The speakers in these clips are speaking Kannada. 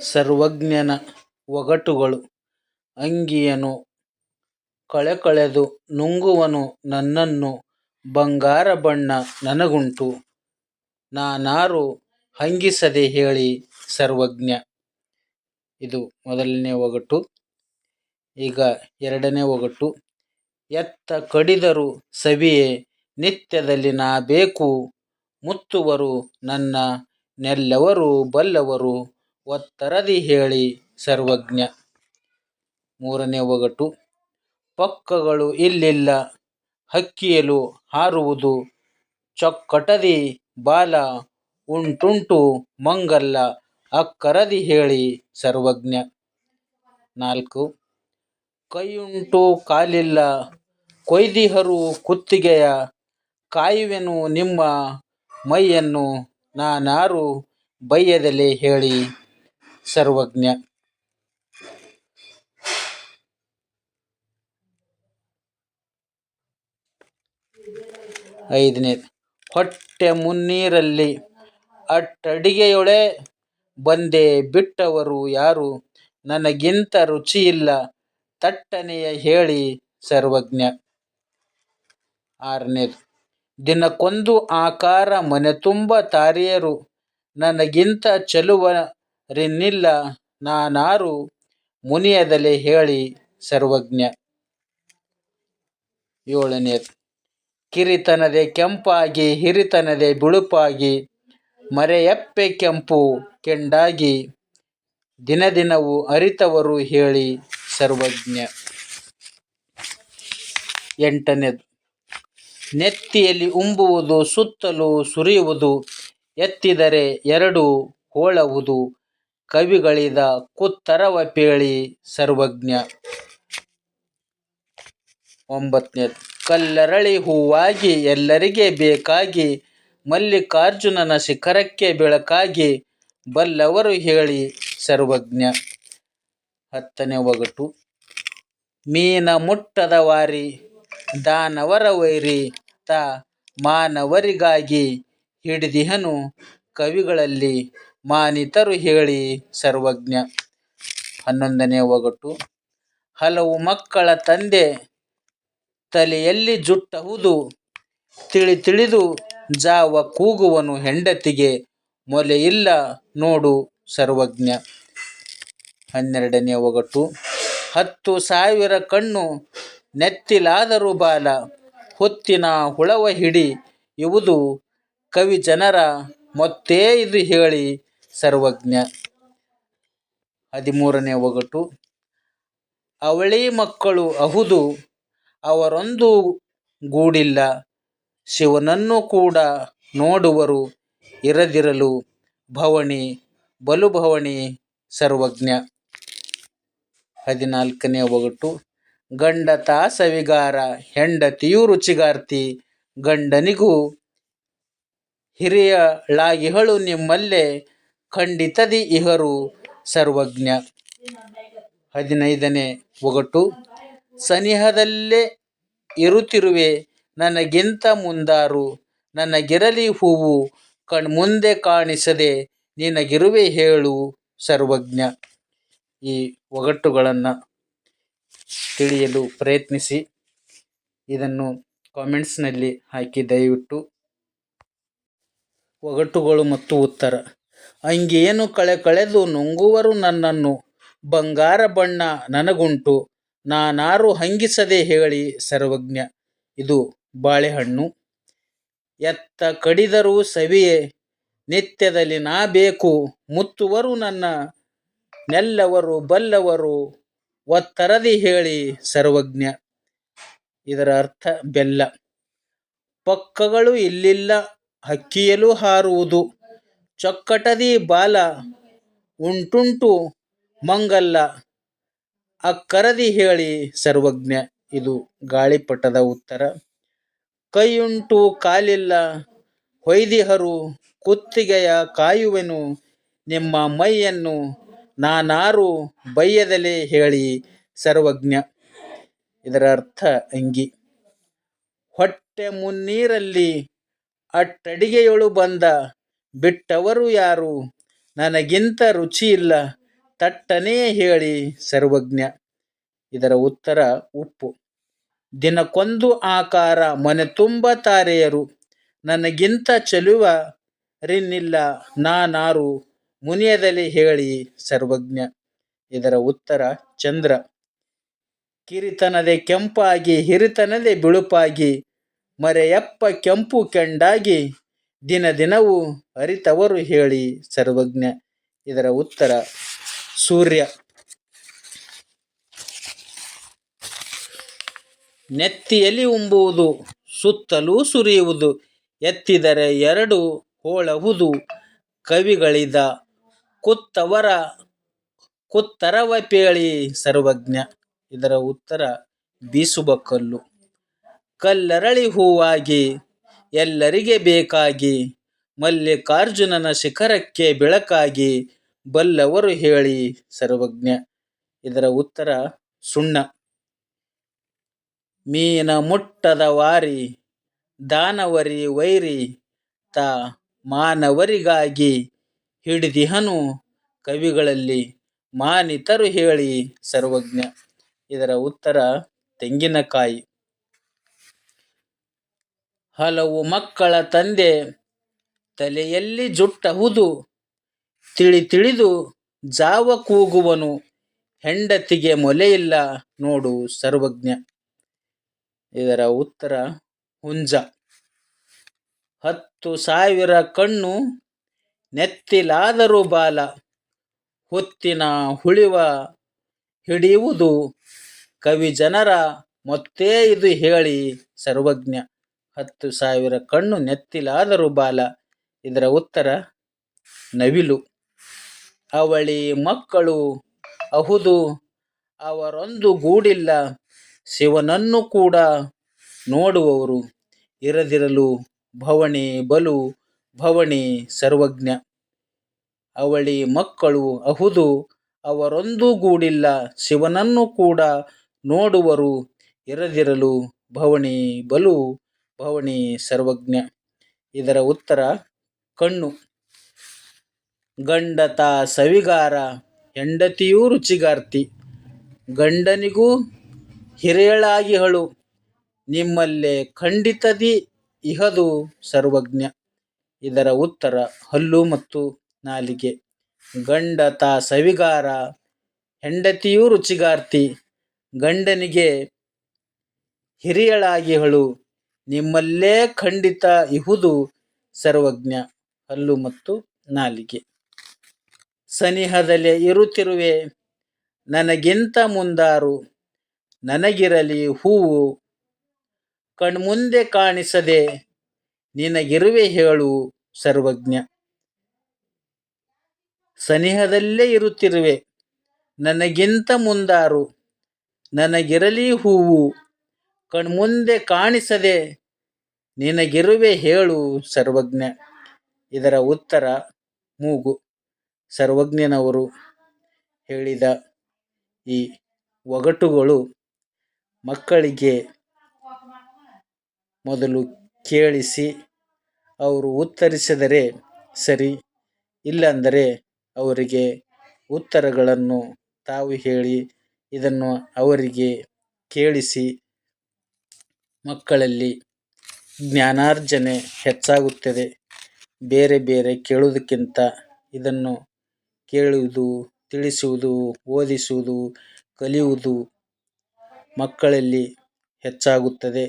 ಸರ್ವಜ್ಞನ ಒಗಟುಗಳು. ಅಂಗಿಯನು ಕಳೆಕಳೆದು ನುಂಗುವನು ನನ್ನನ್ನು ಬಂಗಾರ ಬಣ್ಣ ನನಗುಂಟು. ನಾನಾರು ಹಂಗಿಸದೆ ಹೇಳಿ ಸರ್ವಜ್ಞ. ಇದು ಮೊದಲನೇ ಒಗಟು. ಈಗ ಎರಡನೇ ಒಗಟು. ಎತ್ತ ಕಡಿದರು ಸವಿಯೇ, ನಿತ್ಯದಲ್ಲಿ ನಾ ಬೇಕು ಮುತ್ತುವರು ನನ್ನ ನೆಲ್ಲವರು ಬಲ್ಲವರು. ಒತ್ತರದಿ ಹೇಳಿ ಸರ್ವಜ್ಞ. ಮೂರನೇ ಒಗಟು, ಪಕ್ಕಗಳು ಇಲ್ಲಿಲ್ಲ, ಹಕ್ಕಿಯಲು ಹಾರುವುದು, ಚೊಕ್ಕಟದಿ ಬಾಲ ಉಂಟುಂಟು ಮಂಗಲ್ಲ, ಅಕ್ಕರದಿ ಹೇಳಿ ಸರ್ವಜ್ಞ. ನಾಲ್ಕು, ಕೈಯುಂಟು ಕಾಲಿಲ್ಲ, ಕೊಯ್ದಿಹರು ಕುತ್ತಿಗೆಯ, ಕಾಯುವೆನು ನಿಮ್ಮ ಮೈಯನ್ನು ನಾನಾರು ಬಯ್ಯದಲೆ ಹೇಳಿ ಸರ್ವಜ್ಞ. ಐದನೇ, ಹೊಟ್ಟೆ ಮುನ್ನೀರಲ್ಲಿ ಅಟ್ಟಡಿಗೆಯೊಳೆ ಬಂದೆ ಬಿಟ್ಟವರು ಯಾರು? ನನಗಿಂತ ರುಚಿಯಿಲ್ಲ. ತಟ್ಟನೆಯ ಹೇಳಿ ಸರ್ವಜ್ಞ. ಆರನೇದು ದಿನಕ್ಕೊಂದು ಆಕಾರ ಮನೆ ತುಂಬ ತಾರಿಯರು. ನನಗಿಂತ ಚೆಲುವರಿನ್ನಿಲ್ಲ ನಾನಾರು ಮುನಿಯದಲೆ ಹೇಳಿ ಸರ್ವಜ್ಞ. ಏಳನೇದು ಕಿರಿತನದೆ ಕೆಂಪಾಗಿ, ಹಿರಿತನದೆ ಬಿಳುಪಾಗಿ, ಮರೆಯಪ್ಪೆ ಕೆಂಪು ಕೆಂಡಾಗಿ, ದಿನ ದಿನವೂ ಅರಿತವರು ಹೇಳಿ ಸರ್ವಜ್ಞ. ಎಂಟನೇದು ನೆತ್ತಿಯಲ್ಲಿ ಉಂಬುವುದು, ಸುತ್ತಲೂ ಸುರಿಯುವುದು, ಎತ್ತಿದರೆ ಎರಡು ಹೋಳುವುದು ಕವಿಗಳಿದ ಕುತ್ತರವ ಪೇಳಿ ಸರ್ವಜ್ಞ. ಒಂಬತ್ತನೇ ಕಲ್ಲರಳಿ ಹೂವಾಗಿ ಎಲ್ಲರಿಗೆ ಬೇಕಾಗಿ ಮಲ್ಲಿಕಾರ್ಜುನನ ಶಿಖರಕ್ಕೆ ಬೆಳಕಾಗಿ ಬಲ್ಲವರು ಹೇಳಿ ಸರ್ವಜ್ಞ. ಹತ್ತನೇ ಒಗಟು. ಮೀನ ಮುಟ್ಟದ ವಾರಿ, ದಾನವರ ವೈರಿ, ತ ಮಾನವರಿಗಾಗಿ ಹಿಡಿದಿಹನು ಕವಿಗಳಲ್ಲಿ ಮಾನಿತರು ಹೇಳಿ ಸರ್ವಜ್ಞ. ಹನ್ನೊಂದನೇ ಒಗಟು. ಹಲವು ಮಕ್ಕಳ ತಂದೆ ತಲೆಯಲ್ಲಿ ಜುಟ್ಟಹುದು ತಿಳಿ ತಿಳಿದು ಜಾವ ಕೂಗುವನು ಹೆಂಡತಿಗೆ. ಮೊಲೆಯಿಲ್ಲ ನೋಡು ಸರ್ವಜ್ಞ. ಹನ್ನೆರಡನೇ ಒಗಟು. ಹತ್ತು ಸಾವಿರ ಕಣ್ಣು ನೆತ್ತಿಲಾದರೂ ಬಾಲ. ಹೊತ್ತಿನ ಹುಳವ ಹಿಡಿ ಇವುದು ಕವಿ ಜನರ ಮೊತ್ತೇ ಇದು ಹೇಳಿ ಸರ್ವಜ್ಞ. ಹದಿಮೂರನೇ ಒಗಟು. ಅವಳಿ ಮಕ್ಕಳು ಅಹುದು, ಅವರೊಂದು ಗೂಡಿಲ್ಲ. ಶಿವನನ್ನು ಕೂಡ ನೋಡುವರು, ಇರದಿರಲು ಭವಣಿ, ಬಲು ಭವಣಿ ಸರ್ವಜ್ಞ. ಹದಿನಾಲ್ಕನೇ ಒಗಟು. ಗಂಡ ತಾಸವಿಗಾರ ಹೆಂಡತಿಯೂ ರುಚಿಗಾರ್ತಿ. ಗಂಡನಿಗೂ ಹಿರಿಯಳಾಗಿಹಳು ನಿಮ್ಮಲ್ಲೇ ಖಂಡಿತದಿ ಇಹರು ಸರ್ವಜ್ಞ. ಹದಿನೈದನೇ ಒಗಟು. ಸನಿಹದಲ್ಲೇ ಇರುತ್ತಿರುವೆ ನನಗಿಂತ ಮುಂದಾರು. ನನಗಿರಲಿ ಹೂವು ಕಣ್ಮುಂದೆ ಕಾಣಿಸದೆ ನಿನಗಿರುವೆ ಹೇಳು ಸರ್ವಜ್ಞ. ಈ ಒಗಟ್ಟುಗಳನ್ನು ತಿಳಿಯಲು ಪ್ರಯತ್ನಿಸಿ. ಇದನ್ನು ಕಾಮೆಂಟ್ಸ್ನಲ್ಲಿ ಹಾಕಿ ದಯವಿಟ್ಟು. ಒಗಟುಗಳು ಮತ್ತು ಉತ್ತರ. ಅಂಗಿಯನ್ನು ಕಳೆ ಕಳೆದು ನುಂಗುವರು ನನ್ನನ್ನು. ಬಂಗಾರ ಬಣ್ಣ ನನಗುಂಟು. ನಾನಾರು ಹಂಗಿಸದೆ ಹೇಳಿ ಸರ್ವಜ್ಞ. ಇದು ಬಾಳೆಹಣ್ಣು. ಎತ್ತ ಕಡಿದರೂ ಸವಿಯೇ. ನಿತ್ಯದಲ್ಲಿ ನಾ ಬೇಕು. ಮುತ್ತುವರು ನನ್ನ. ನೆಲ್ಲವರು ಬಲ್ಲವರು. ಒತ್ತರದಿ ಹೇಳಿ ಸರ್ವಜ್ಞ. ಇದರ ಅರ್ಥ ಬೆಲ್ಲ. ಪಕ್ಕಗಳು ಇಲ್ಲಿಲ್ಲ. ಹಕ್ಕಿಯಲು ಹಾರುವುದು. ಚೊಕ್ಕಟದಿ ಬಾಲ ಉಂಟುಂಟು ಮಂಗಲ್ಲ. ಅಕ್ಕರದಿ ಹೇಳಿ ಸರ್ವಜ್ಞ. ಇದು ಗಾಳಿಪಟದ ಉತ್ತರ. ಕೈಯುಂಟು ಕಾಲಿಲ್ಲ. ಹೊಯ್ದಿಹರು ಕುತ್ತಿಗೆಯ ಕಾಯುವೆನು. ನಿಮ್ಮ ಮೈಯನ್ನು ನಾನಾರು ಬಯ್ಯದಲೆ ಹೇಳಿ ಸರ್ವಜ್ಞ. ಇದರ ಅರ್ಥ ಅಂಗಿ. ಹೊಟ್ಟೆ ಮುನ್ನೀರಲ್ಲಿ ಅಟ್ಟಡಿಗೆಯೊಳು ಬಂದ ಬಿಟ್ಟವರು ಯಾರು? ನನಗಿಂತ ರುಚಿ ಇಲ್ಲ. ತಟ್ಟನೆ ಹೇಳಿ ಸರ್ವಜ್ಞ. ಇದರ ಉತ್ತರ ಉಪ್ಪು. ದಿನಕ್ಕೊಂದು ಆಕಾರ ಮನೆ ತುಂಬ ತಾರೆಯರು. ನನಗಿಂತ ಚೆಲುವ ರಿನ್ನಿಲ್ಲ ನಾನಾರು. ಮುನಿಯದಲ್ಲಿ ಹೇಳಿ ಸರ್ವಜ್ಞ. ಇದರ ಉತ್ತರ ಚಂದ್ರ. ಕಿರಿತನದೆ ಕೆಂಪಾಗಿ, ಹಿರಿತನದೆ ಬಿಳುಪಾಗಿ, ಮರೆಯಪ್ಪ ಕೆಂಪು ಕೆಂಡಾಗಿ ದಿನ ದಿನವೂ ಅರಿತವರು ಹೇಳಿ ಸರ್ವಜ್ಞ. ಇದರ ಉತ್ತರ, ಸೂರ್ಯ. ನೆತ್ತಿಯಲ್ಲಿ ಉಂಬುವುದು, ಸುತ್ತಲೂ ಸುರಿಯುವುದು, ಎತ್ತಿದರೆ ಎರಡು ಹೋಳಹುದು, ಕವಿಗಳಿದ ಕುತ್ತವರ, ಕುತ್ತರವ ಪೇಳಿ ಸರ್ವಜ್ಞ. ಇದರ ಉತ್ತರ ಬೀಸುವ ಕಲ್ಲು ಕಲ್ಲರಳಿ ಹೂವಾಗಿ ಎಲ್ಲರಿಗೆ ಬೇಕಾಗಿ. ಮಲ್ಲಿಕಾರ್ಜುನನ ಶಿಖರಕ್ಕೆ ಬೆಳಕಾಗಿ ಬಲ್ಲವರು ಹೇಳಿ ಸರ್ವಜ್ಞ. ಇದರ ಉತ್ತರ ಸುಣ್ಣ. ಮೀನ ಮುಟ್ಟದ ವಾರಿ, ದಾನವರಿ ವೈರಿ, ತ ಮಾನವರಿಗಾಗಿ ಹಿಡಿದಿಹನು ಕವಿಗಳಲ್ಲಿ ಮಾನಿತರು ಹೇಳಿ ಸರ್ವಜ್ಞ. ಇದರ ಉತ್ತರ ತೆಂಗಿನಕಾಯಿ. ಹಲವು ಮಕ್ಕಳ ತಂದೆ ತಲೆಯಲ್ಲಿ ಜುಟ್ಟಹುದು ತಿಳಿ ತಿಳಿದು ಜಾವ ಕೂಗುವನು, ಹೆಂಡತಿಗೆ ಮೊಲೆಯಿಲ್ಲ ನೋಡು ಸರ್ವಜ್ಞ. ಇದರ ಉತ್ತರ ಹುಂಜ. ಹತ್ತು ಸಾವಿರ ಕಣ್ಣು ನೆತ್ತಿಲಾದರೂ ಬಾಲ, ಹೊತ್ತಿನ ಹುಳಿವ ಹಿಡಿಯುವುದು ಕವಿ ಜನರ ಮೊತ್ತೇ ಇದು ಹೇಳಿ ಸರ್ವಜ್ಞ. ಹತ್ತು ಸಾವಿರ ಕಣ್ಣು ನೆತ್ತಿಲಾದರೂ ಬಾಲ, ಇದರ ಉತ್ತರ ನವಿಲು. ಅವಳಿ ಮಕ್ಕಳು ಅಹುದು, ಅವರೊಂದು ಗೂಡಿಲ್ಲ, ಶಿವನನ್ನು ಕೂಡ ನೋಡುವವರು. ಇರದಿರಲು ಭವಣಿ ಬಲು, ಭವಣಿ ಸರ್ವಜ್ಞ. ಅವಳಿ ಮಕ್ಕಳು ಅಹುದು, ಅವರೊಂದು ಗೂಡಿಲ್ಲ, ಶಿವನನ್ನು ಕೂಡ ನೋಡುವರು. ಇರದಿರಲು ಭವಣಿ ಬಲು ಭವಣಿ ಸರ್ವಜ್ಞ. ಇದರ ಉತ್ತರ, ಕಣ್ಣು. ಗಂಡತ ಸವಿಗಾರ, ಹೆಂಡತಿಯೂ ರುಚಿಗಾರ್ತಿ. ಗಂಡನಿಗೂ ಹಿರೇಳಾಗಿಹಳು ನಿಮ್ಮಲ್ಲೇ ಖಂಡಿತದಿ ಇಹದು ಸರ್ವಜ್ಞ. ಇದರ ಉತ್ತರ, ಹಲ್ಲು ಮತ್ತು ನಾಲಿಗೆ. ಗಂಡತ ಸವಿಗಾರ, ಹೆಂಡತಿಯೂ ರುಚಿಗಾರ್ತಿ. ಗಂಡನಿಗೆ ಹಿರಿಯಳಾಗಿಹಳು. ನಿಮ್ಮಲ್ಲೇ ಖಂಡಿತ ಇಹುದು ಸರ್ವಜ್ಞ, ಹಲ್ಲು ಮತ್ತು ನಾಲಿಗೆ. ಸನಿಹದಲ್ಲೇ ಇರುತ್ತಿರುವೆ, ನನಗಿಂತ ಮುಂದಾರು, ನನಗಿರಲಿ ಹೂವು, ಕಣ್ಮುಂದೆ ಕಾಣಿಸದೆ ನಿನಗಿರುವೆ ಹೇಳು ಸರ್ವಜ್ಞ. ಸನಿಹದಲ್ಲೇ ಇರುತ್ತಿರುವೆ, ನನಗಿಂತ ಮುಂದಾರು, ನನಗಿರಲಿ ಹೂವು ಕಣ್ಮುಂದೆ ಕಾಣಿಸದೆ ನಿನಗಿರುವೆ ಹೇಳು ಸರ್ವಜ್ಞ. ಇದರ ಉತ್ತರ ಮೂಗು. ಸರ್ವಜ್ಞನವರು ಹೇಳಿದ ಈ ಒಗಟುಗಳು ಮಕ್ಕಳಿಗೆ ಮೊದಲು ಕೇಳಿಸಿ, ಅವರು ಉತ್ತರಿಸಿದರೆ ಸರಿ, ಇಲ್ಲಂದರೆ ಅವರಿಗೆ ಉತ್ತರಗಳನ್ನು ತಾವು ಹೇಳಿ, ಇದನ್ನು ಅವರಿಗೆ ಕೇಳಿಸಿ ಮಕ್ಕಳಲ್ಲಿ ಜ್ಞಾನಾರ್ಜನೆ ಹೆಚ್ಚಾಗುತ್ತದೆ. ಬೇರೆ ಬೇರೆ ಕೇಳುವುದಕ್ಕಿಂತ ಇದನ್ನು ಕೇಳುವುದು, ತಿಳಿಸುವುದು, ಓದಿಸುವುದು, ಕಲಿಯುವುದು ಮಕ್ಕಳಲ್ಲಿ ಹೆಚ್ಚಾಗುತ್ತದೆ.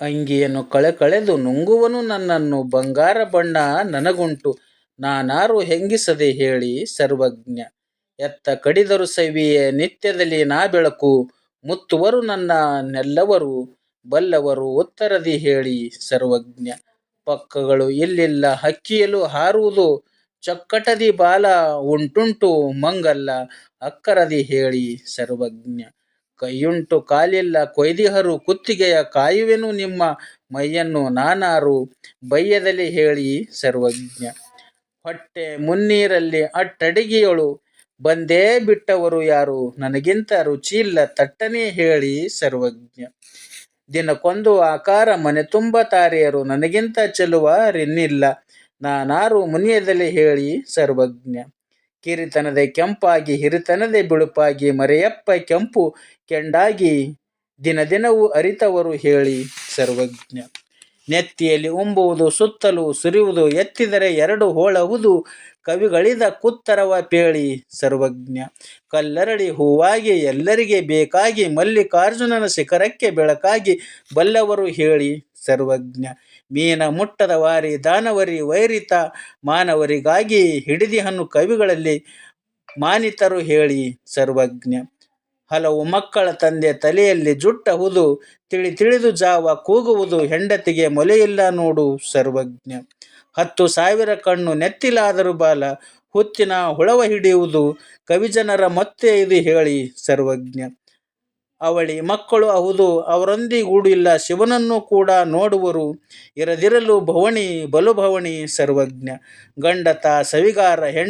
ಅಂಗಿಯನ್ನು ಕಳೆ ಕಳೆದು ನುಂಗುವನು ನನ್ನನ್ನು. ಬಂಗಾರ ಬಣ್ಣ ನನಗುಂಟು. ನಾನಾರು ಹೆಂಗಿಸದೆ ಹೇಳಿ ಸರ್ವಜ್ಞ. ಎತ್ತ ಕಡಿದರು ಸವಿಯೇ ನಿತ್ಯದಲ್ಲಿ ನಾ ಬೆಳಕು. ಮುತ್ತುವರು ನನ್ನ ನೆಲ್ಲವರು, ಬಲ್ಲವರು ಉತ್ತರದಿ ಹೇಳಿ ಸರ್ವಜ್ಞ. ಪಕ್ಕಗಳು ಇಲ್ಲಿಲ್ಲ ಹಕ್ಕಿಯಲು ಹಾರುವುದು ಚಕ್ಕಟದಿ ಬಾಲ, ಉಂಟುಂಟು ಮಂಗಲ್ಲ, ಅಕ್ಕರದಿ ಹೇಳಿ ಸರ್ವಜ್ಞ. ಕೈಯುಂಟು ಕಾಲಿಲ್ಲ, ಕೊಯ್ದಿಹರು ಕುತ್ತಿಗೆಯ ಕಾಯುವೆನು ನಿಮ್ಮ ಮೈಯನ್ನು ನಾನಾರು ಬಯ್ಯದಲ್ಲಿ ಹೇಳಿ ಸರ್ವಜ್ಞ. ಹೊಟ್ಟೆ ಮುನ್ನೀರಲ್ಲಿ ಅಟ್ಟಡಿಗೆಯೊಳು ಬಂದೇ ಬಿಟ್ಟವರು ಯಾರು? ನನಗಿಂತ ರುಚಿಯಿಲ್ಲ ತಟ್ಟನೆ ಹೇಳಿ ಸರ್ವಜ್ಞ. ದಿನಕ್ಕೊಂದು ಆಕಾರ ಮನೆ ತುಂಬ ತಾರೆಯರು, ನನಗಿಂತ ಚೆಲುವ ರಿನ್ನಿಲ್ಲ ನಾನಾರು ಮುನಿಯದಲ್ಲಿ ಹೇಳಿ ಸರ್ವಜ್ಞ. ಕಿರಿತನದೆ ಕೆಂಪಾಗಿ, ಹಿರಿತನದೆ ಬಿಳುಪಾಗಿ, ಮರೆಯಪ್ಪ ಕೆಂಪು, ಕೆಂಡಾಗಿ ದಿನ ದಿನವೂ ಅರಿತವರು ಹೇಳಿ ಸರ್ವಜ್ಞ. ನೆತ್ತಿಯಲ್ಲಿ ಉಂಬುವುದು, ಸುತ್ತಲೂ ಸುರಿಯುವುದು ಎತ್ತಿದರೆ ಎರಡು ಹೋಳಹುದು, ಕವಿಗಳಿದ ಕುತ್ತರವ ಪೇಳಿ ಸರ್ವಜ್ಞ. ಕಲ್ಲರಳಿ ಹೂವಾಗಿ ಎಲ್ಲರಿಗೆ ಬೇಕಾಗಿ, ಮಲ್ಲಿಕಾರ್ಜುನನ ಶಿಖರಕ್ಕೆ ಬೆಳಕಾಗಿ ಬಲ್ಲವರು ಹೇಳಿ ಸರ್ವಜ್ಞ. ಮೀನ ಮುಟ್ಟದ ವಾರಿ, ದಾನವರಿ, ವೈರಿತ ಮಾನವರಿಗಾಗಿ ಹಿಡಿದಿಹನ್ನು ಕವಿಗಳಲ್ಲಿ ಮಾನಿತರು ಹೇಳಿ ಸರ್ವಜ್ಞ. ಹಲವು ಮಕ್ಕಳ ತಂದೆ ತಲೆಯಲ್ಲಿ ಜುಟ್ಟಹುದು ತಿಳಿ ತಿಳಿದು ಜಾವ ಕೂಗುವುದು ಹೆಂಡತಿಗೆ ಮೊಲೆಯಿಲ್ಲ ನೋಡು ಸರ್ವಜ್ಞ. ಹತ್ತು ಸಾವಿರ ಕಣ್ಣು ನೆತ್ತಿಲಾದರೂ ಬಾಲ, ಹುತ್ತಿನ ಹುಳವ ಹಿಡಿಯುವುದು ಕವಿಜನರ ಮತ್ತೆ ಇದು ಹೇಳಿ ಸರ್ವಜ್ಞ. ಅವಳಿ ಮಕ್ಕಳು ಹೌದು ಅವರೊಂದಿಗೂಡಿಲ್ಲ ಶಿವನನ್ನು ಕೂಡ ನೋಡುವರು, ಇರದಿರಲು ಭವಣಿ ಬಲುಭವಣಿ ಸರ್ವಜ್ಞ. ಗಂಡತ ಸವಿಗಾರ ಹೆಣ್ಣು